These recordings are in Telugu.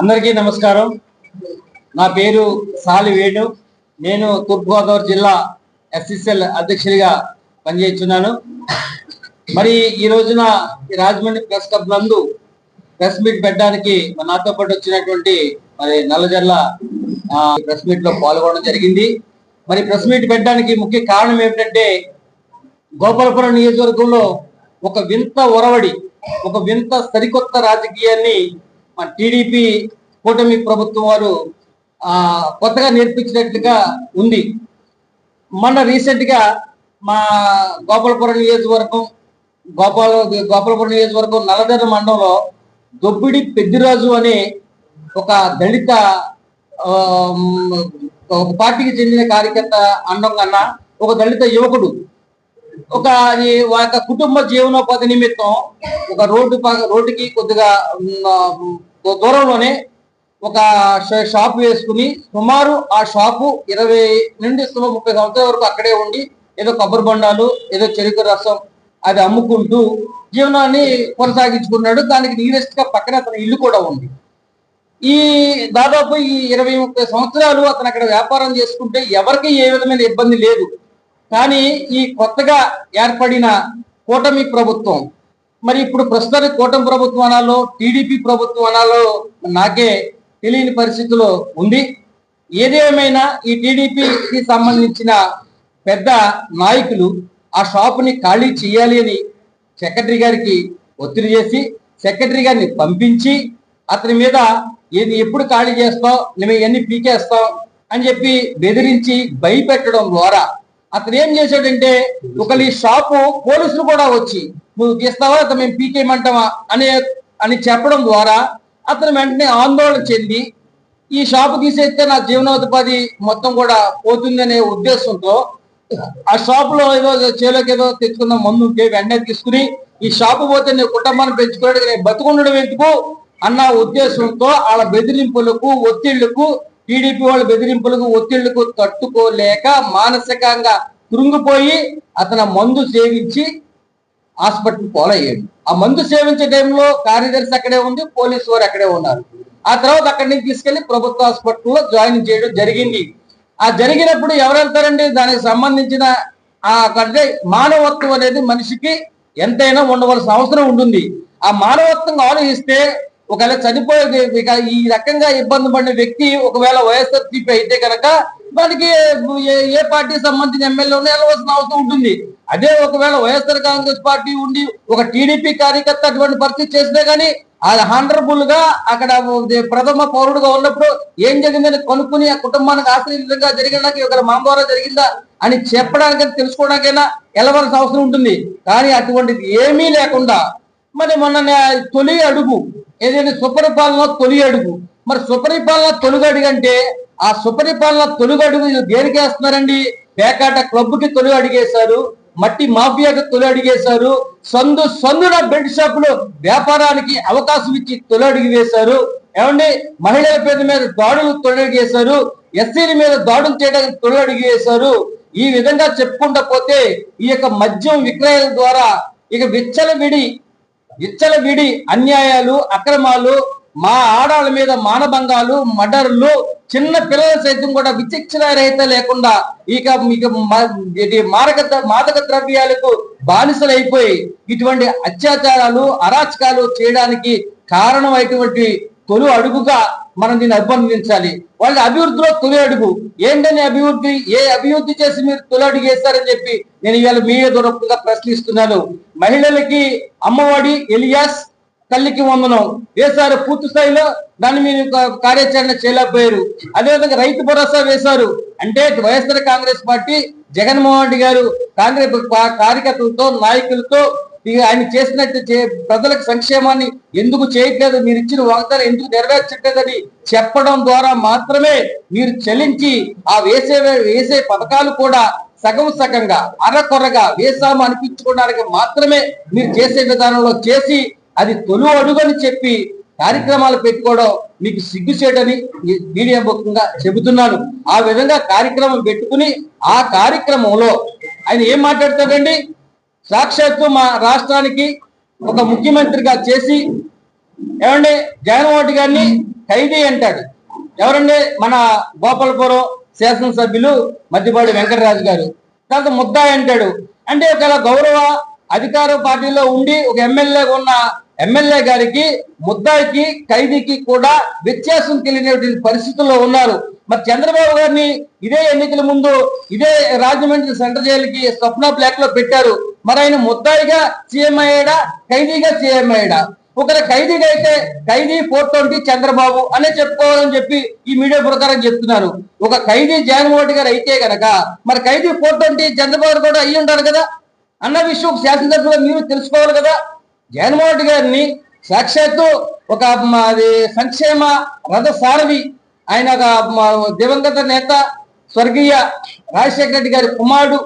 అందరికీ నమస్కారం. నా పేరు సాలి వేణు. నేను తూర్పుగోదావరి జిల్లా ఎస్ఎస్ఎల్ అధ్యక్షుడిగా పనిచేస్తున్నాను. మరి ఈ రోజున ఈ రాజమండ్రి ప్రెస్ క్లబ్ నందు ప్రెస్ మీట్ పెట్టడానికి నాతో పాటు వచ్చినటువంటి మరి నల్లజర్ల ప్రెస్ మీట్లో పాల్గొనడం జరిగింది. మరి ప్రెస్ మీట్ పెట్టడానికి ముఖ్య కారణం ఏమిటంటే గోపాలపురం నియోజకవర్గంలో ఒక వింత ఒరవడి ఒక వింత సరికొత్త రాజకీయాన్ని మన టీడీపీ కూటమి ప్రభుత్వం వారు కొత్తగా నేర్పించినట్లుగా ఉంది. మొన్న రీసెంట్గా మా గోపాలపురం నియోజకవర్గం గోపాల గోపాలపురం నియోజకవర్గం నల్లదర్ర మండలంలో దొబ్బిడి పెద్దిరాజు అనే ఒక దళిత ఒక పార్టీకి చెందిన కార్యకర్త అండం కన్నా ఒక దళిత యువకుడు. ఒక ఈ వాళ్ళ కుటుంబ జీవనోపాధి నిమిత్తం ఒక రోడ్డు రోడ్డుకి కొద్దిగా దూరంలోనే ఒక షాప్ వేసుకుని సుమారు ఆ షాపు ఇరవై నుండి సుమారు ముప్పై సంవత్సరాల వరకు అక్కడే ఉండి ఏదో కొబ్బరి బొండాలు ఏదో చెరుకు రసం అది అమ్ముకుంటూ జీవనాన్ని కొనసాగించుకున్నాడు. దానికి నియరెస్ట్గా పక్కన అతని ఇల్లు కూడా ఉంది. ఈ దాదాపు ఈ ఇరవై ముప్పై సంవత్సరాలు అతను అక్కడ వ్యాపారం చేసుకుంటే ఎవరికి ఏ విధమైన ఇబ్బంది లేదు. కానీ ఈ కొత్తగా ఏర్పడిన కూటమి ప్రభుత్వం మరి ఇప్పుడు ప్రస్తుతానికి కూటమి ప్రభుత్వం అనాలో టీడీపీ ప్రభుత్వం అనాలో నాకే తెలియని పరిస్థితిలో ఉంది. ఏదేమైనా ఈ టీడీపీకి సంబంధించిన పెద్ద నాయకులు ఆ షాపుని ఖాళీ చేయాలి అని సెక్రటరీ గారికి ఒత్తిడి చేసి సెక్రటరీ గారిని పంపించి అతని మీద ఏది ఎప్పుడు ఖాళీ చేస్తావు? మేము ఇవన్నీ పీకేస్తాం అని చెప్పి బెదిరించి భయపెట్టడం ద్వారా అతను ఏం చేశాడంటే ఒకళ్ళు ఈ షాపు పోలీసులు కూడా వచ్చి నువ్వు తీస్తావా? అతను మేము పీకేయమంటావా అనే అని చెప్పడం ద్వారా అతను వెంటనే ఆందోళన చెంది ఈ షాపు తీసేస్తే నా జీవనోపాధి మొత్తం కూడా పోతుందనే ఉద్దేశంతో ఆ షాపులో ఏదో చేలోకి ఏదో తెచ్చుకున్న మందు ఉంటే వెంటనే తీసుకుని ఈ షాపు పోతే నేను కుటుంబాన్ని పెంచుకోవడానికి నేను బతుకుండడం ఎందుకు? అన్న ఉద్దేశంతో వాళ్ళ బెదిరింపులకు ఒత్తిళ్ళకు టీడీపీ వాళ్ళ బెదిరింపులకు ఒత్తిళ్ళకు తట్టుకోలేక మానసికంగా కృంగిపోయి అతను మందు సేవించి హాస్పిటల్ పోలయ్యాడు. ఆ మందు సేవించే టైంలో కార్యదర్శి అక్కడే ఉంది పోలీసు వారు అక్కడే ఉన్నారు. ఆ తర్వాత అక్కడి నుంచి తీసుకెళ్ళి ప్రభుత్వ హాస్పిటల్లో జాయిన్ చేయడం జరిగింది. ఆ జరిగినప్పుడు ఎవరు వెళ్తారండి దానికి సంబంధించిన ఆ అంటే మానవత్వం అనేది మనిషికి ఎంతైనా ఉండవలసిన అవసరం ఉంటుంది. ఆ మానవత్వం ఆలోచిస్తే ఒకవేళ చనిపోయేది ఈ రకంగా ఇబ్బంది పడిన వ్యక్తి ఒకవేళ వైఎస్ఆర్సీపీ అయితే కనుక దానికి ఏ- ఏ పార్టీ సంబంధించిన ఎమ్మెల్యే వెళ్ళవలసిన అవసరం ఉంటుంది. అదే ఒకవేళ వైఎస్ఆర్ కాంగ్రెస్ పార్టీ ఉండి ఒక టీడీపీ కార్యకర్త అటువంటి పరిస్థితి చేసినా గానీ అది హానరబుల్గా అక్కడ ప్రథమ పౌరుడుగా ఉన్నప్పుడు ఏం జరిగిందని కొనుక్కుని ఆ కుటుంబానికి ఆశ్రయ విధంగా జరిగినాక ఒక మా ద్వారా జరిగిందా అని చెప్పడానికి తెలుసుకోవడానికైనా వెళ్ళవలసిన అవసరం ఉంటుంది. కానీ అటువంటిది ఏమీ లేకుండా మరి మొన్న తొలి అడుగు ఏదైతే సుపరిపాలన తొలి అడుగు మరి సుపరిపాలన తొలుగడుగు అంటే ఆ సుపరిపాలన తొలుగడుగు దేనికి వేస్తున్నారండి? పేకాట క్లబ్కి తొలి అడిగేశారు మట్టి మాఫియాకి తొలి అడిగేశారు సందు సందున బెడ్ షాపులు వ్యాపారానికి అవకాశం ఇచ్చి తొలి అడిగి వేశారు. ఏమండి? మహిళల పేద మీద దాడులు తొలి ఎస్సీల మీద దాడులు చేయడానికి తొలి అడిగి వేశారు. ఈ విధంగా చెప్పుకుంటా పోతే ఈ యొక్క మద్యం విక్రయాల ద్వారా ఇక విచ్చలవిడి విచ్చల విడి అన్యాయాలు అక్రమాలు మా ఆడాళ్ళ మీద మానభంగాలు మర్డర్లు చిన్న పిల్లల సైతం కూడా విచక్షణ రహిత లేకుండా ఇక ఇక ఇది మారక మాదక ద్రవ్యాలకు బానిసలైపోయి ఇటువంటి అత్యాచారాలు అరాచకాలు చేయడానికి కారణమైనటువంటి తొలి అడుగుగా మనం దీన్ని అభినందించాలి వాళ్ళ అభివృద్ధిలో తొలి అడుగు. ఏంటని అభివృద్ధి ఏ అభివృద్ధి చేసి మీరు తొలి అడుగు వేస్తారని చెప్పి నేను ఇవాళ మీడియా దూరంగా ప్రశ్నిస్తున్నాను. మహిళలకి అమ్మఒడి ఎలియాస్ తల్లికి వందనం. వేశారు పూర్తి స్థాయిలో దాన్ని మీరు కార్యాచరణ చేయలేకపోయారు. అదేవిధంగా రైతు భరోసా వేశారు. అంటే YSR Congress party Jaganmohan Reddy garu Congress కార్యకర్తలతో నాయకులతో ఆయన చేసినట్టు చే ప్రజలకు సంక్షేమాన్ని ఎందుకు చేయట్లేదు? మీరు ఇచ్చిన వాగ్దానం ఎందుకు నెరవేర్చట్లేదని చెప్పడం ద్వారా మాత్రమే మీరు చెల్లించి ఆ వేసే వేసే పథకాలు కూడా సగం సగంగా అరకొరగా వేసాము అనిపించుకోవడానికి మాత్రమే మీరు చేసే విధానంలో చేసి అది తొలి అడుగని చెప్పి కార్యక్రమాలు పెట్టుకోవడం మీకు సిగ్గుచేటని ఈ మీడియా ముఖంగా చెబుతున్నాను. ఆ విధంగా కార్యక్రమం పెట్టుకుని ఆ కార్యక్రమంలో ఆయన ఏం మాట్లాడతాడండి? సాక్షాత్తు మా రాష్ట్రానికి ఒక ముఖ్యమంత్రిగా చేసి ఏమండి? జగన్మోహన్ గారిని ఖైదీ అంటాడు. ఎవరండి? మన గోపాలపురం శాసనసభ్యులు మధ్యపాటి వెంకటరాజు గారు. తర్వాత ముద్దాయి అంటాడు. అంటే ఒక గౌరవ అధికార పార్టీలో ఉండి ఒక ఎమ్మెల్యేగా ఉన్న ఎమ్మెల్యే గారికి ముద్దాయికి ఖైదీకి కూడా వ్యత్యాసం తెలియనటువంటి పరిస్థితుల్లో ఉన్నారు. మరి చంద్రబాబు గారిని ఇదే ఎన్నికల ముందు ఇదే రాజమండ్రి సెంటర్ జైలుకి స్వప్న బ్లాక్లో పెట్టారు. మరి ఆయన ముద్దాయిగా సీఎం అయ్యాడా ఖైదీగా సీఎం అయ్యాడా? ఒకరు ఖైదీగా అయితే ఖైదీ ఫోర్ ట్వంటీ చంద్రబాబు అనే చెప్పుకోవాలని చెప్పి ఈ మీడియా ప్రకారం చెప్తున్నారు. ఒక ఖైదీ జగన్మోహన్ గారు అయితే గనక మరి ఖైదీ ఫోర్ ట్వంటీ చంద్రబాబు కూడా అయ్యి ఉంటారు కదా? అన్న విషయం శాసనసభలో మీరు తెలుసుకోవాలి కదా? జగన్మోహన్ రెడ్డి గారిని సాక్షాత్తు ఒక మాది సంక్షేమ రథ సారథి ఆయన ఒక దివంగత నేత స్వర్గీయ రాజశేఖర రెడ్డి గారి కుమారుడు.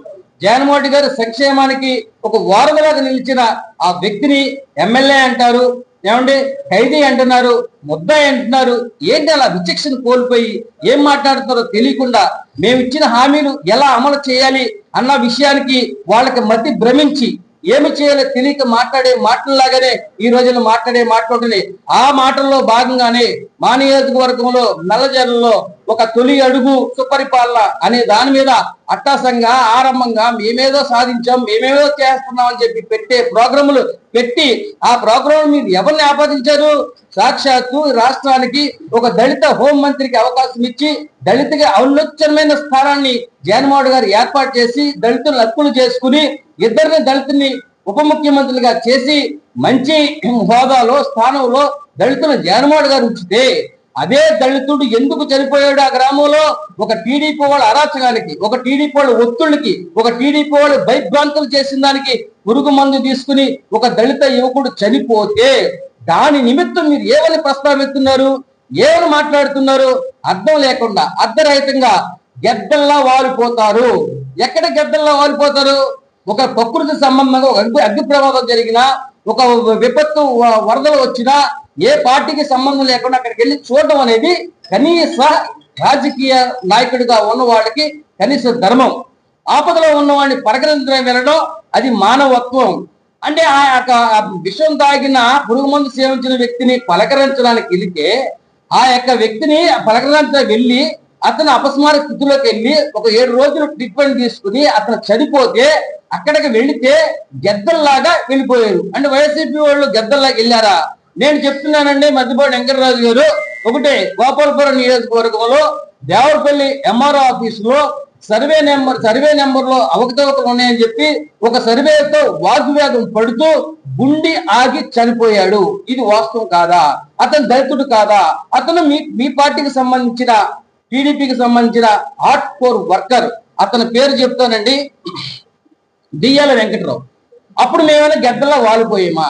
జగన్మోహన్ రెడ్డి గారి సంక్షేమానికి ఒక వారధిలాగా నిలిచిన ఆ వ్యక్తిని ఎమ్మెల్యే అంటారు. ఏమండి? ఖైదీ అంటున్నారు ముద్దాయి అంటున్నారు. ఏంటి అలా విచక్షణ కోల్పోయి ఏం మాట్లాడుతున్నారో తెలియకుండా మేము ఇచ్చిన హామీలు ఎలా అమలు చేయాలి అన్న విషయానికి వాళ్ళకి మతి భ్రమించి ఏమి చేయాలో తెలియక మాట్లాడే మాటల్లాగానే ఈ రోజున మాట్లాడే మాట్లాడుతున్నాయి ఆ మాటల్లో భాగంగానే మా నియోజకవర్గంలో నల్లజర్లలో ఒక తొలి అడుగు సుపరిపాలన అనే దాని మీద అట్టాసంగా ఆరంభంగా మేమేదో సాధించాం మేమేదో చేస్తున్నాం అని చెప్పి పెట్టే ప్రోగ్రాములు పెట్టి ఆ ప్రోగ్రాం మీరు ఎవరిని ఆపాదించారు? సాక్షాత్తు రాష్ట్రానికి ఒక దళిత హోం మంత్రికి అవకాశం ఇచ్చి దళితకి ఔన్నత్యమైన స్థానాన్ని జగన్మోహన్ గారు ఏర్పాటు చేసి దళితులు అక్కులు చేసుకుని ఇద్దరిని దళితుల్ని ఉప ముఖ్యమంత్రులుగా చేసి మంచి హోదాలో స్థానంలో దళితులు జగన్మోహన్ గారు ఉంచితే అదే దళితుడు ఎందుకు చనిపోయాడు ఆ గ్రామంలో? ఒక టీడీపీ వాళ్ళ అరాచకానికి ఒక టీడీపీ వాళ్ళ ఒత్తుళ్ళకి ఒక టీడీపీ వాళ్ళు భయభ్రాంతులు చేసిన దానికి పురుగు మందు తీసుకుని ఒక దళిత యువకుడు చనిపోతే దాని నిమిత్తం మీరు ఏమని ప్రస్తావిస్తున్నారు ఏమని మాట్లాడుతున్నారు అర్థం లేకుండా అర్ధరహితంగా గెద్దల్లా వారిపోతారు. ఎక్కడ గెద్దల్లా వారిపోతారు? ఒక ప్రకృతి సంబంధంగా ఒక అగ్ని ప్రమాదం జరిగినా ఒక విపత్తు వ- వరదలు వచ్చినా ఏ పార్టీకి సంబంధం లేకుండా అక్కడికి వెళ్ళి చూడడం అనేది కనీస రాజకీయ నాయకుడిగా ఉన్న వాళ్ళకి కనీస ధర్మం. ఆపదలో ఉన్నవాడిని పరగలించడం వెళ్ళడం అది మానవత్వం. అంటే ఆ యొక్క విషం తాగిన పురుగు మందు సేవించిన వ్యక్తిని పలకరించడానికి వెళితే ఆ యొక్క వ్యక్తిని పలకరించడానికి వెళ్ళి అతను అపస్మార స్థితిలోకి వెళ్ళి ఒక ఏడు రోజులు ట్రీట్మెంట్ తీసుకుని అతను చనిపోతే అక్కడికి వెళితే గెద్దల్లాగా వెళ్ళిపోయారు. అంటే వైసీపీ వాళ్ళు గెద్దల్లాగా వెళ్ళారా? నేను చెప్తున్నానండి మధ్యపాటి వెంకటరాజు గారు. ఒకటే గోపాలపురం నియోజకవర్గంలో దేవరపల్లి ఎంఆర్ఓ ఆఫీసులో సర్వే నెంబర్ సర్వే నెంబర్లో అవకతవకలు ఉన్నాయని చెప్పి ఒక సర్వేతో వాగ్వేదం పడుతూ గుండి ఆగి చనిపోయాడు. ఇది వాస్తవం కాదా? అతను దళితుడు కాదా? అతను మీ మీ పార్టీకి సంబంధించిన టీడీపీకి సంబంధించిన హార్ట్ కోర్ వర్కర్. అతని పేరు చెప్తానండి. డిఎల్ వెంకటరావు. అప్పుడు మేమైనా గద్దలా వాలిపోయామా?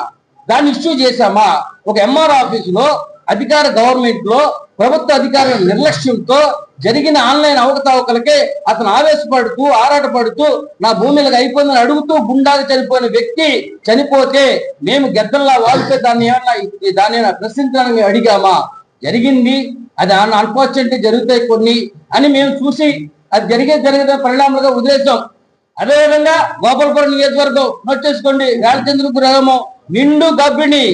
దాన్ని ఇష్యూ చేశామా? ఒక ఎంఆర్ ఆఫీసులో అధికార గవర్నమెంట్లో ప్రభుత్వ అధికారుల నిర్లక్ష్యంతో జరిగిన ఆన్లైన్ అవకతవకలకే అతను ఆవేశపడుతూ ఆరాటపడుతూ నా భూమిలకు అయిపోయిందని అడుగుతూ గుండాగా చనిపోయిన వ్యక్తి చనిపోతే మేము గద్దల్లా వాలిపోయి దాన్ని ఏమన్నా దాన్ని ఏమన్నా ప్రశ్నించడానికి మేము అడిగామా? జరిగింది. అది అన్ఫార్చునేట్లీ జరుగుతాయి కొన్ని అని మేము చూసి అది జరిగే జరిగే పరిణామాలుగా వదిలేసాం అదేవిధంగా గోపాలపురం నియోజకవర్గం నోట్ చేసుకోండి రామచంద్ర గ్రహము నిండు గబ్బిణి.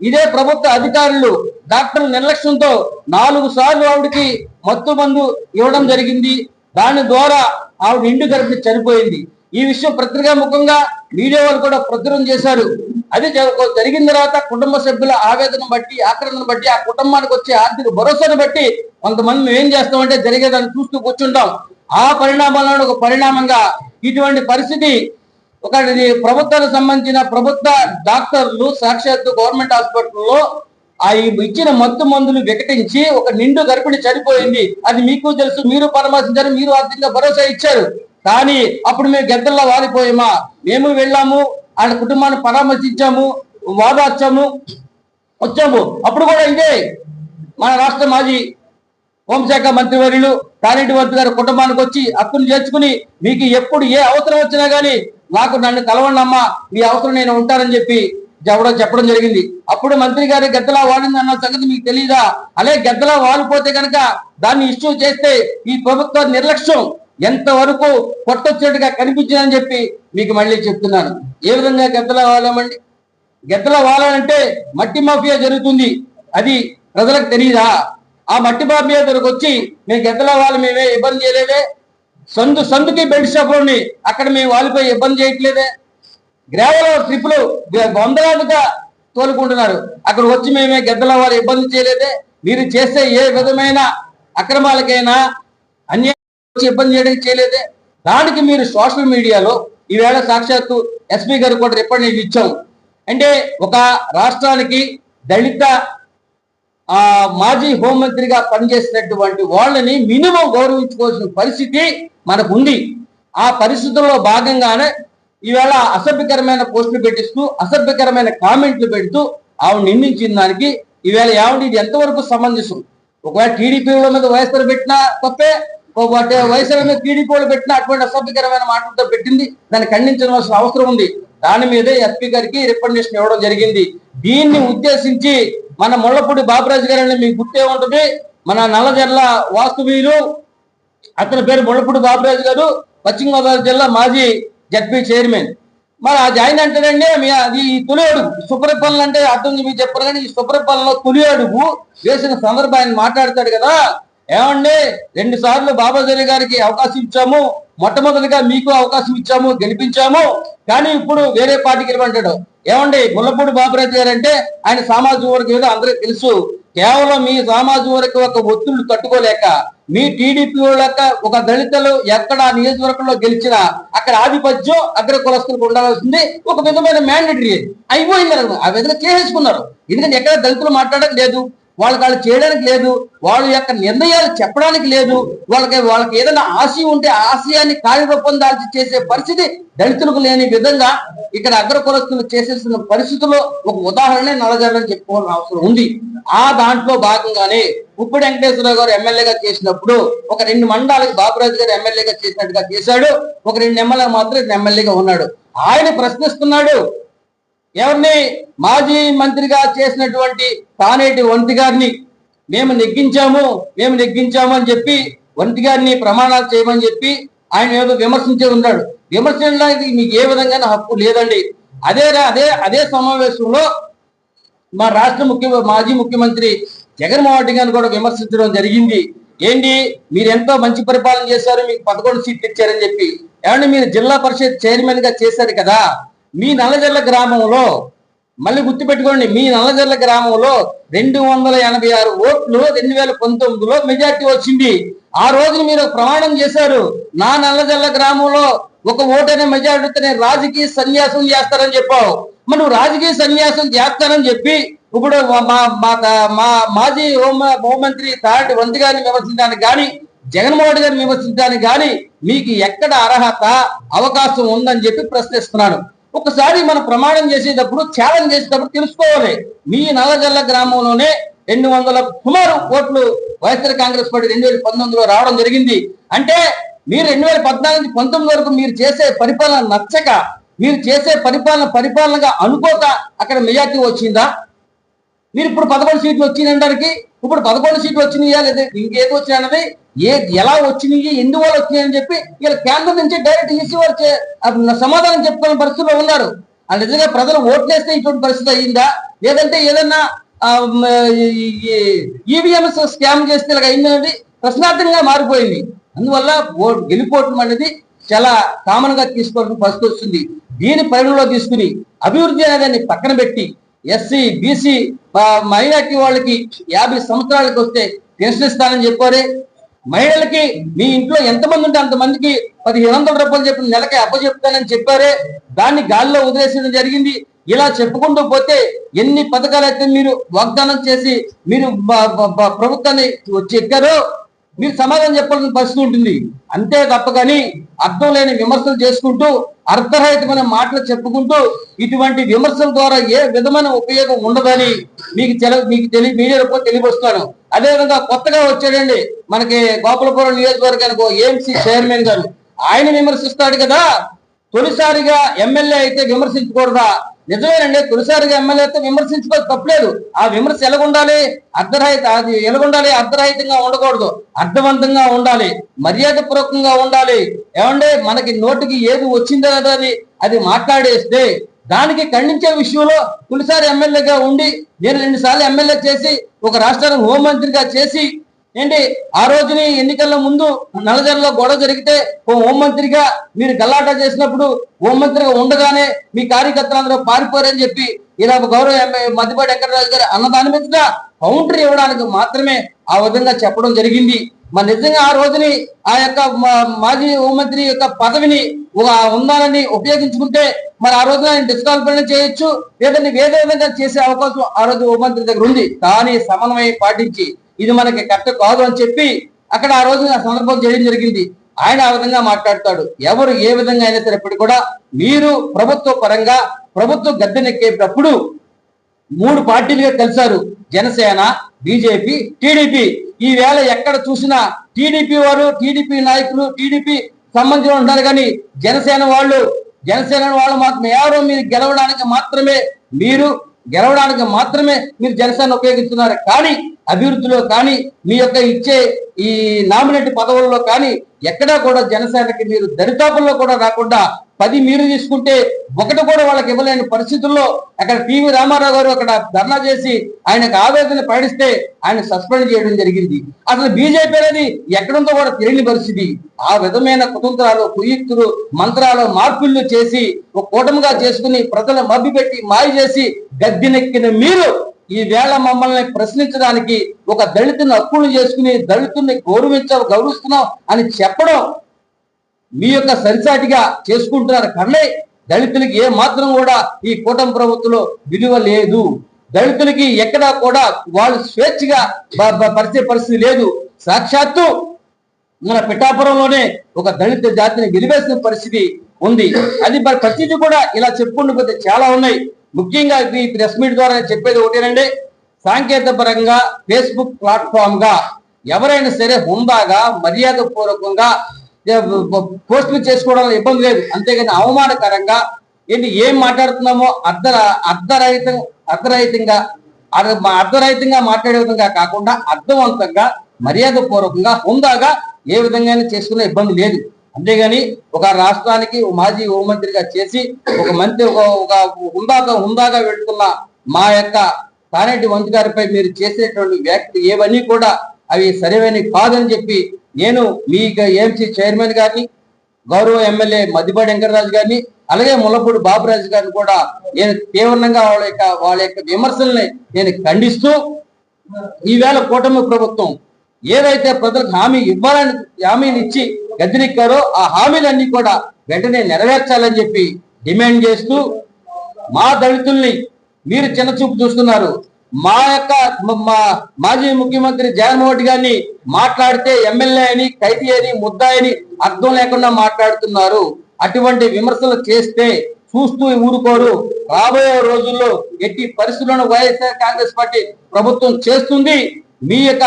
ఇదే ప్రభుత్వ అధికారులు డాక్టర్ల నిర్లక్ష్యంతో నాలుగు సార్లు ఆవిడకి మత్తు మందు ఇవ్వడం జరిగింది. దాని ద్వారా ఆవిడ ఇండు గర్భిణి చనిపోయింది. ఈ విషయం పత్రికా ముఖంగా మీడియా వాళ్ళు కూడా ప్రచురం చేశారు. అది జరిగిన తర్వాత కుటుంబ సభ్యుల ఆవేదన బట్టి ఆక్రమణ బట్టి ఆ కుటుంబానికి వచ్చే ఆర్థిక భరోసాను బట్టి కొంతమంది మేము ఏం చేస్తామంటే జరిగేదాన్ని చూస్తూ కూర్చుంటాం. ఆ పరిణామాలను ఒక పరిణామంగా ఇటువంటి పరిస్థితి ఒక ప్రభుత్వానికి సంబంధించిన ప్రభుత్వ డాక్టర్లు సాక్షాత్తు గవర్నమెంట్ హాస్పిటల్లో ఆ ఇచ్చిన మత్తు మందులు వికటించి ఒక నిండు గర్భిణి చనిపోయింది. అది మీకు తెలుసు మీరు పరామర్శించారు మీరు ఆర్థికంగా భరోసా ఇచ్చారు. కానీ అప్పుడు మేము గద్దల్లో వాలిపోయామా? మేము వెళ్ళాము వాళ్ళ కుటుంబాన్ని పరామర్శించాము వాదార్చాము వచ్చాము. అప్పుడు కూడా ఇదే మన రాష్ట్ర మాజీ హోంశాఖ మంత్రివర్యులు కారెడ్డి మంత్రి గారి కుటుంబానికి వచ్చి హక్కును చేర్చుకుని మీకు ఎప్పుడు ఏ అవసరం వచ్చినా గానీ నాకు నన్ను కలవండి అమ్మా మీ అవసరం నేను ఉంటానని చెప్పి ఎవడో చెప్పడం జరిగింది. అప్పుడు మంత్రి గారి గద్దలా వాడింది అన్న సంగతి మీకు తెలియదా అలే గద్దలా వాలిపోతే కనుక దాన్ని ఇష్యూ చేస్తే ఈ ప్రభుత్వ నిర్లక్ష్యం ఎంతవరకు కొట్టొచ్చినట్టుగా కనిపించిందని చెప్పి మీకు మళ్ళీ చెప్తున్నాను. ఏ విధంగా గద్దలా వాలామండి? గెద్దల వాలంటే మట్టి మాఫియా జరుగుతుంది. అది ప్రజలకు తెలియదా ఆ మట్టి మాఫియా దగ్గరకు వచ్చి మేము గెద్దల వాళ్ళు మేమే ఇబ్బంది చేయలేదే సందు సందుకి బెల్ట్ షాపులోని అక్కడ మేము వాళ్ళపై ఇబ్బంది చేయట్లేదే. గ్రావెల ట్రిప్లు వందలాదిగా తోలుకుంటున్నారు. అక్కడ వచ్చి మేమే గెద్దల వారు ఇబ్బంది చేయలేదే. మీరు చేసే ఏ విధమైన అక్రమాలకైనా అన్యాయం వచ్చి ఇబ్బంది చేయడానికి చేయలేదే. దానికి మీరు సోషల్ మీడియాలో ఈవేళ సాక్షాత్తు ఎస్పీ గారు కూడా రిపోర్ట్ ఇచ్చాము అంటే ఒక రాష్ట్రానికి దళిత ఆ మాజీ హోంమంత్రిగా పనిచేసినటువంటి వాళ్ళని మినిమం గౌరవించుకోవాల్సిన పరిస్థితి మనకు ఉంది ఆ పరిస్థితుల్లో భాగంగానే ఈవేళ అసభ్యకరమైన పోస్టులు పెట్టిస్తూ అసభ్యకరమైన కామెంట్లు పెడుతూ ఆవిడ నిందించిన దానికి ఈవేళ ఆవిడ ఇది ఎంతవరకు సమంజసం ఒకవేళ టీడీపీ వాళ్ళ మీద వయసులు పెట్టినా తప్పే ఒకటి మీద టీడీపీ వాళ్ళు పెట్టినా అటువంటి అసభ్యకరమైన మాటలతో పెట్టింది దాన్ని ఖండించవలసిన అవసరం ఉంది. దాని మీదే ఎస్పీ గారికి రికమెండేషన్ ఇవ్వడం జరిగింది. దీన్ని ఉద్దేశించి మన ముళ్ళపూడి బాబురాజు గారని మీకు గుర్తే ఉంటుంది. మన నల్లజర్ల వాస్తువీరు అతని పేరు ముళ్ళపూడి బాబురాజు గారు. పశ్చిమ గోదావరి జిల్లా మాజీ జడ్పీ చైర్మన్. మరి అది ఆయన అంటాడండి మీ అది ఈ తొలి అడుగు. సుప్రపల్లి అంటే అర్థం మీకు చెప్పారు కానీ ఈ సుప్రపల్లిలో తొలి అడుగు వేసిన సందర్భం ఆయన మాట్లాడతాడు కదా. ఏమండి రెండు సార్లు బాబాజీ గారికి అవకాశం ఇచ్చాము. మొట్టమొదటిగా మీకు అవకాశం ఇచ్చాము గెలిపించాము. కానీ ఇప్పుడు వేరే పార్టీకి వెళ్ళమంటాడు ఏమండి గుల్లపూడి బాబురాజు గారు అంటే ఆయన సామాజిక వర్గం ఏదో అందరికీ తెలుసు. కేవలం మీ సామాజిక వర్గం ఒక ఒత్తిళ్ళు తట్టుకోలేక మీ టీడీపీ యొక్క ఒక దళితులు ఎక్కడ నియోజకవర్గంలో గెలిచినా అక్కడ ఆధిపత్యం అగ్ర కులస్తులకు ఉండాల్సింది ఒక విధమైన మ్యాండేటరీ అయిపోయింది ఆ విధంగా చేసేసుకున్నారు. ఎందుకంటే ఎక్కడ దళితులు మాట్లాడడం లేదు. వాళ్ళకి వాళ్ళు చేయడానికి లేదు వాళ్ళ యొక్క నిర్ణయాలు చెప్పడానికి లేదు వాళ్ళకి వాళ్ళకి ఏదైనా ఆశయం ఉంటే ఆశయాన్ని కార్యరూపం దాల్చి చేసే పరిస్థితి దళితులకు లేని విధంగా ఇక్కడ అగ్రకులస్తులు చేసేసిన పరిస్థితుల్లో ఒక ఉదాహరణ నల్లజాలని చెప్పుకోవాల్సిన అవసరం ఉంది. ఆ దాంట్లో భాగంగానే ఉప్పుడు వెంకటేశ్వరరావు గారు ఎమ్మెల్యేగా చేసినప్పుడు ఒక రెండు మండలాలకు బాబురాజు గారు ఎమ్మెల్యేగా చేసినట్టుగా చేశాడు ఒక రెండు ఎమ్మెల్యే మాత్రం ఎమ్మెల్యేగా ఉన్నాడు. ఆయన ప్రశ్నిస్తున్నాడు ఎవరిని మాజీ మంత్రిగా చేసినటువంటి తానేటి వంతి గారిని మేము నెగ్గించాము మేము నెగ్గించాము అని చెప్పి వంతి గారిని ప్రమాణాలు చేయమని చెప్పి ఆయన ఏదో విమర్శించే ఉన్నాడు. విమర్శించడానికి మీకు ఏ విధంగా హక్కు లేదండి. అదే అదే అదే సమావేశంలో మా రాష్ట్ర ముఖ్య మాజీ ముఖ్యమంత్రి జగన్మోహన్ రెడ్డి గారిని కూడా విమర్శించడం జరిగింది. ఏంటి? మీరు ఎంతో మంచి పరిపాలన చేశారు మీకు పదకొండు సీట్లు ఇచ్చారని చెప్పి. ఏమంటే మీరు జిల్లా పరిషత్ చైర్మన్గా చేశారు కదా? మీ నల్లజర్ల గ్రామంలో మళ్ళీ గుర్తుపెట్టుకోండి మీ నల్లజర్ల గ్రామంలో రెండు వందల ఎనభై ఆరు ఓట్లు రెండు వేల పంతొమ్మిదిలో మెజార్టీ వచ్చింది. ఆ రోజున మీరు ప్రమాణం చేశారు. నా నల్లజల్ల గ్రామంలో ఒక ఓటైన మెజార్టీతో నేను రాజకీయ సన్యాసం చేస్తారని చెప్పావు. మరి నువ్వు రాజకీయ సన్యాసం చేస్తానని చెప్పి ఇప్పుడు మా మా- మా మాజీ హోం హోంమంత్రి తాటి వంతి గారిని విమర్శించడానికి కానీ జగన్మోహన్ గారిని విమర్శించడానికి కానీ మీకు ఎక్కడ అర్హత అవకాశం ఉందని చెప్పి ప్రశ్నిస్తున్నాను. ఒకసారి మనం ప్రమాణం చేసేటప్పుడు ఛాలెంజ్ చేసేటప్పుడు తెలుసుకోవాలి. మీ నల్లజల్ల గ్రామంలోనే రెండు వందల సుమారు ఓట్లు వైఎస్ఆర్ కాంగ్రెస్ పార్టీ రెండు వేల పంతొమ్మిదిలో రావడం జరిగింది. అంటే మీరు రెండు వేల పద్నాలుగు పంతొమ్మిది వరకు మీరు చేసే పరిపాలన నచ్చక మీరు చేసే పరిపాలన పరిపాలనగా అనుకోక అక్కడ మెజార్టీ వచ్చిందా? మీరు ఇప్పుడు పదకొండు సీట్లు వచ్చినాయనడానికి ఇప్పుడు పదకొండు సీట్లు వచ్చినాయా లేదా? ఇంకేది వచ్చినాయన్నది ఏ ఎలా వచ్చినాయి ఎందువల్ల వచ్చినాయని చెప్పి వీళ్ళ కేంద్రం నుంచి డైరెక్ట్ ఈసీ వారు సమాధానం చెప్పుకునే పరిస్థితిలో ఉన్నారు. అండ్ నిజంగా ప్రజలు ఓట్లేస్తే ఇటువంటి పరిస్థితి అయ్యిందా లేదంటే ఏదన్నా ఈవీఎంస్ స్కామ్ చేస్తే ఇలాగ అయిందనేది ప్రశ్నార్థంగా మారిపోయింది. అందువల్ల ఓ- గెలిపోవటం అనేది చాలా కామన్గా తీసుకోవాల్సిన పరిస్థితి వస్తుంది. దీని పరిగణలో తీసుకుని అభివృద్ధి అనేదాన్ని పక్కన పెట్టి ఎస్సీ బీసీ మైనార్టీ వాళ్ళకి యాభై సంవత్సరాలకు వస్తే పెన్షన్ ఇస్తానని చెప్పారే. మహిళలకి మీ ఇంట్లో ఎంతమంది ఉంటే అంతమందికి పదిహేను వందల రూపాయలు చెప్పిన నెలకి అప్పచెప్తానని చెప్పారే. దాన్ని గాల్లో వదిలేసడం జరిగింది. ఇలా చెప్పుకుంటూ పోతే ఎన్ని పథకాలు అయితే మీరు వాగ్దానం చేసి మీరు ప్రభుత్వాన్ని వచ్చి ఎక్కారో మీరు సమాధానం చెప్పాల్సిన పరిస్థితి ఉంటుంది. అంతే తప్ప కానీ అర్థం లేని విమర్శలు చేసుకుంటూ అర్థరహితమైన మాటలు చెప్పుకుంటూ ఇటువంటి విమర్శల ద్వారా ఏ విధమైన ఉపయోగం ఉండదని మీకు మీకు తెలియ మీడియా రూపంలో తెలియపరుస్తున్నాను. అదేవిధంగా కొత్తగా వచ్చాడండి మనకి గోపాలపురం నియోజకవర్గానికి ఏఎంసీ చైర్మన్ గారు. ఆయన విమర్శిస్తాడు కదా. తొలిసారిగా ఎమ్మెల్యే అయితే విమర్శించకూడదా? నిజమేనండి తొలిసారిగా ఎమ్మెల్యే అయితే తప్పలేదు. ఆ విమర్శ ఎలాగుండాలి? అర్ధరహిత అది ఎలాగుండాలి? అర్ధరహితంగా ఉండకూడదు. అర్థవంతంగా ఉండాలి. మర్యాద పూర్వకంగా ఉండాలి. ఏమంటే మనకి నోటికి ఏది వచ్చిందో అది అది మాట్లాడేస్తే దానికి ఖండించే విషయంలో తొలిసారి ఎమ్మెల్యేగా ఉండి నేను రెండు సార్లు ఎమ్మెల్యే చేసి ఒక రాష్ట్రానికి హోంమంత్రిగా చేసి ఏంటి? ఆ రోజుని ఎన్నికల ముందు నల్లజర్లో గొడవ జరిగితే ఓ హోంమంత్రిగా మీరు గల్లాట చేసినప్పుడు హోంమంత్రిగా ఉండగానే మీ కార్యకర్తలందరూ పారిపోరని చెప్పి ఇలా గౌరవ మధ్యపాటి వెంకటరాజు గారు అన్న దాని మీద కౌంటర్ ఇవ్వడానికి మాత్రమే ఆ విధంగా చెప్పడం జరిగింది. మరి నిజంగా ఆ రోజుని ఆ యొక్క మా- మాజీ హోంమంత్రి యొక్క పదవిని ఒక ఉపయోగించుకుంటే మరి ఆ రోజున ఆయన డిస్కాల్పన చేయొచ్చు లేదంటే వేరే విధంగా చేసే అవకాశం ఆ రోజు హోంమంత్రి దగ్గర ఉంది. కానీ సమన్వయం పాటించి ఇది మనకి కరెక్ట్ కాదు అని చెప్పి అక్కడ ఆ రోజు ఆ సందర్భం చేయడం జరిగింది. ఆయన ఆ విధంగా మాట్లాడతాడు. ఎవరు ఏ విధంగా అయినా సరే కూడా మీరు ప్రభుత్వ పరంగా ప్రభుత్వం గద్దెనెక్కేటప్పుడు మూడు పార్టీలుగా కలిశారు. Janasena BJP TDP. ఈ వేళ ఎక్కడ చూసినా టీడీపీ వారు టీడీపీ నాయకులు టీడీపీ సంబంధించిన ఉంటారు కానీ జనసేన వాళ్ళు జనసేన వాళ్ళు మాత్రం ఎవరో మీరు గెలవడానికి మాత్రమే మీరు గెలవడానికి మాత్రమే మీరు జనసేన ఉపయోగిస్తున్నారు. కానీ అభివృద్ధిలో కానీ మీ యొక్క ఇచ్చే ఈ నామినేట్ పదవుల్లో కానీ ఎక్కడా కూడా జనసేనకి మీరు దరిదాపుల్లో కూడా రాకుండా పది మీరు తీసుకుంటే ఒకటి కూడా వాళ్ళకి ఇవ్వలేని పరిస్థితుల్లో అక్కడ టీవీ రామారావు గారు అక్కడ ధర్నా చేసి ఆయనకు ఆవేదన ప్రకటిస్తే ఆయన సస్పెండ్ చేయడం జరిగింది. అసలు బీజేపీ అనేది ఎక్కడుందో కూడా తెలియని పరిస్థితి. ఆ విధమైన కుతంత్రాలు కుయుక్తులు మంత్రాలు మార్పులు చేసి ఒక కూటమిగా చేసుకుని ప్రజలను మభ్యపెట్టి మాయ చేసి గద్దెనెక్కిన మీరు ఈ వేళ మమ్మల్ని ప్రశ్నించడానికి ఒక దళితుని హక్కులు చేసుకుని దళితుని గౌరవించ గౌరవిస్తున్నాం అని చెప్పడం మీ యొక్క సరిసాటిగా చేసుకుంటున్నారు కానీ దళితులకి ఏ మాత్రం కూడా ఈ కూటమి ప్రభుత్వంలో విలువ లేదు. దళితులకి ఎక్కడా కూడా వాళ్ళు స్వేచ్ఛగా పరిచే పరిస్థితి లేదు. సాక్షాత్తు మన పిఠాపురంలోనే ఒక దళిత జాతిని వెలివేసిన పరిస్థితి ఉంది. అది మరి ప్రతిదీ కూడా ఇలా చెప్పుకుంటూ పోతే చాలా ఉన్నాయి. ముఖ్యంగా ఈ ప్రెస్ మీట్ ద్వారా చెప్పేది ఒకటేనండి. సాంకేతిక పరంగా ఫేస్బుక్ ప్లాట్ఫామ్గా ఎవరైనా సరే హుందాగా మర్యాద పూర్వకంగా పోస్టులు చేసుకోవడంలో ఇబ్బంది లేదు. అంతేగాని అవమానకరంగా ఏంటి ఏం మాట్లాడుతున్నామో అర్ధ అర్ధరహిత అర్ధరహితంగా మా అర్ధరహితంగా మాట్లాడే విధంగా కాకుండా అర్థవంతంగా మర్యాద పూర్వకంగా హుందాగా ఏ విధంగా చేసుకునే ఇబ్బంది లేదు. అంతేగాని ఒక రాష్ట్రానికి మాజీ హోంమంత్రిగా చేసి ఒక మంత్రి ఒక ఒక హుందాగా హుందాగా పెట్టుకున్న మా యొక్క తానేటి వంతు గారిపై మీరు చేసేటువంటి వ్యాఖ్యలు ఏవన్నీ కూడా అవి సరైనవి కాదని చెప్పి నేను మీ ఏఎంసీ చైర్మన్ గారిని గౌరవ ఎమ్మెల్యే మద్దిపాటి వెంకటరాజు గారిని అలాగే ముల్లపూడి బాబురాజు గారిని కూడా నేను తీవ్రంగా వాళ్ళ యొక్క వాళ్ళ యొక్క విమర్శల్ని నేను ఖండిస్తూ ఈవేళ కూటమి ప్రభుత్వం ఏదైతే ప్రజలకు హామీ ఇవ్వాలని హామీని ఇచ్చి గద్దెనెక్కారో ఆ హామీలన్నీ కూడా వెంటనే నెరవేర్చాలని చెప్పి డిమాండ్ చేస్తూ మా దళితుల్ని మీరు చిన్న చూపు చూస్తున్నారు. మా యొక్క మా మాజీ ముఖ్యమంత్రి జగన్మోహన్ రెడ్డి గారిని మాట్లాడితే ఎమ్మెల్యే అని ఖైదీ అని ముద్దాయని అర్థం లేకుండా మాట్లాడుతున్నారు. అటువంటి విమర్శలు చేస్తే చూస్తూ ఊరుకోరు. రాబోయే రోజుల్లో ఎట్టి పరిస్థితులను వైఎస్ఆర్ కాంగ్రెస్ పార్టీ ప్రభుత్వం చేస్తుంది. మీ యొక్క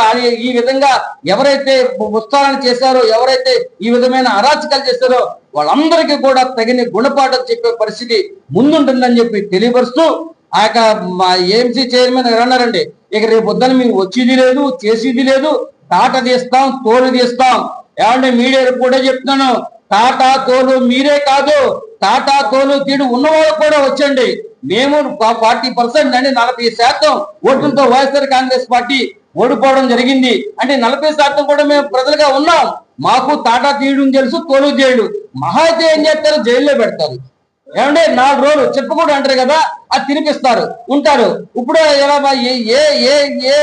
ఈ విధంగా ఎవరైతే ఉత్సాహం చేశారో ఎవరైతే ఈ విధమైన అరాచకాలు చేశారో వాళ్ళందరికీ కూడా తగిన గుణపాఠం చెప్పే పరిస్థితి ముందుంటుందని చెప్పి తెలియపరుస్తూ ఆ యొక్క మా ఏఎంసీ చైర్మన్ గారు అన్నారండి ఇక రేపు పొద్దున మీకు వచ్చేది లేదు చేసేది లేదు తాట తీస్తాం తోలు తీస్తాం. ఏమంటే మీడియా కూడా చెప్తున్నాను టాటా తోలు మీరే కాదు టాటా తోలు తీడు ఉన్నవాళ్ళు కూడా వచ్చండి. మేము ఫార్టీ పర్సెంట్ అండి నలభై శాతం ఓట్లతో వైఎస్ఆర్ కాంగ్రెస్ పార్టీ ఓడిపోవడం జరిగింది. అంటే నలభై శాతం కూడా మేము ప్రజలుగా ఉన్నాం. మాకు తాటా తీయడం తెలుసు తోలు చేయడు మహా అయితే ఏం చేస్తారు? జైల్లో పెడతారు. ఏమంటే నాలుగు రోజులు చెప్పకూడదు అంటారు కదా అది తినిపిస్తారు. ఉంటారు. ఇప్పుడు ఎలా ఏ ఏ ఏ ఏ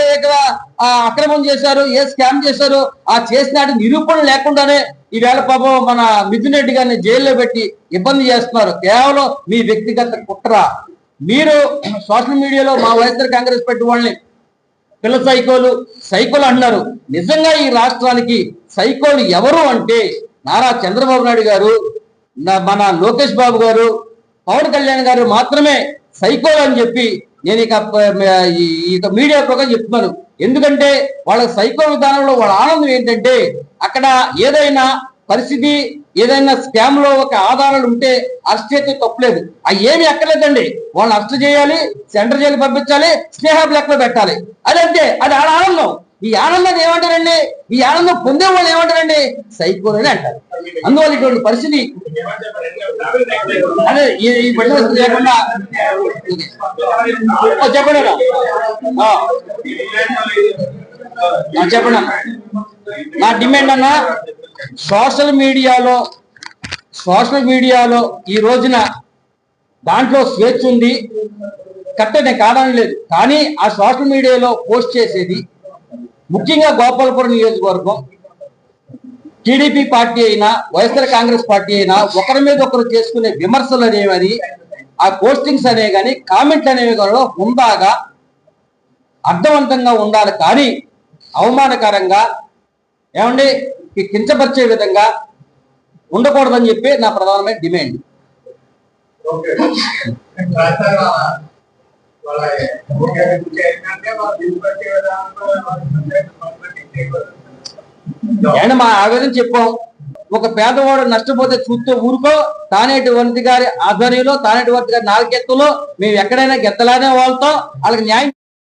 ఆ, అక్రమం చేశారు ఏ స్కామ్ చేశారు ఆ చేసిన నిరూపణ లేకుండానే ఈవేళ పాపం మన మిథున్ రెడ్డి గారిని జైల్లో పెట్టి ఇబ్బంది చేస్తున్నారు. కేవలం మీ వ్యక్తిగత కుట్ర. మీరు సోషల్ మీడియాలో మా వైఎస్ఆర్ కాంగ్రెస్ పార్టీ వాళ్ళని పిల్ల సైకోలు సైకోలు అంటున్నారు. నిజంగా ఈ రాష్ట్రానికి సైకోలు ఎవరు అంటే నారా చంద్రబాబు నాయుడు గారు మన లోకేష్ బాబు గారు పవన్ కళ్యాణ్ గారు మాత్రమే సైకో అని చెప్పి నేను ఇక ఇక మీడియా ప్రకారం చెప్తున్నాను. ఎందుకంటే వాళ్ళ సైకో విధానంలో వాళ్ళ ఆనందం ఏంటంటే అక్కడ ఏదైనా పరిస్థితి ఏదైనా స్కామ్లో ఒక ఆధారాలు ఉంటే అరెస్ట్ చేస్తే తప్పలేదు. అవి ఏమి ఎక్కలేదండి వాళ్ళని అరెస్ట్ చేయాలి సెంటర్ జైలు పంపించాలి స్నేహ లెక్కలో పెట్టాలి. అదంతే. అది ఆడ ఆనందం. ఈ ఆనందాన్ని ఏమంటారండి? ఈ ఆనందం పొందే వాళ్ళు ఏమంటారండి? సైకోలని అంటారు. అందువల్ల ఇటువంటి పరిస్థితి అదే ఈ పరిస్థితి లేకుండా. చెప్పండి చెప్పండి నా డిమాండ్ అన్న సోషల్ మీడియాలో సోషల్ మీడియాలో ఈ రోజున దాంట్లో స్వేచ్ఛ ఉంది. కరెక్ట్ నేను కాదని లేదు కానీ ఆ సోషల్ మీడియాలో పోస్ట్ చేసేది ముఖ్యంగా గోపాలపురం నియోజకవర్గం. టీడీపీ పార్టీ అయినా వైఎస్ఆర్ కాంగ్రెస్ పార్టీ అయినా ఒకరి మీద ఒకరు చేసుకునే విమర్శలు అనేవి ఆ పోస్టింగ్స్ అనేవి కానీ కామెంట్లు అనేవి కూడా హుందాగా అర్థవంతంగా ఉండాలి. కానీ అవమానకరంగా ఏమండి ఈ కించపరిచే విధంగా ఉండకూడదని చెప్పి నా ప్రధానమైన డిమాండ్. వాళ్ళ ఏంటంటే వాళ్ళ విధానంలో మా చెప్పాం ఒక పేదవాడు నష్టపోతే చూస్తూ ఊరుకో తానేటి వంతి గారి ఆధ్వర్యంలో తానేటి వంతి గారి నాలుగెత్తులో మేము ఎక్కడైనా గెత్తలానే వాళ్ళతో వాళ్ళకి న్యాయం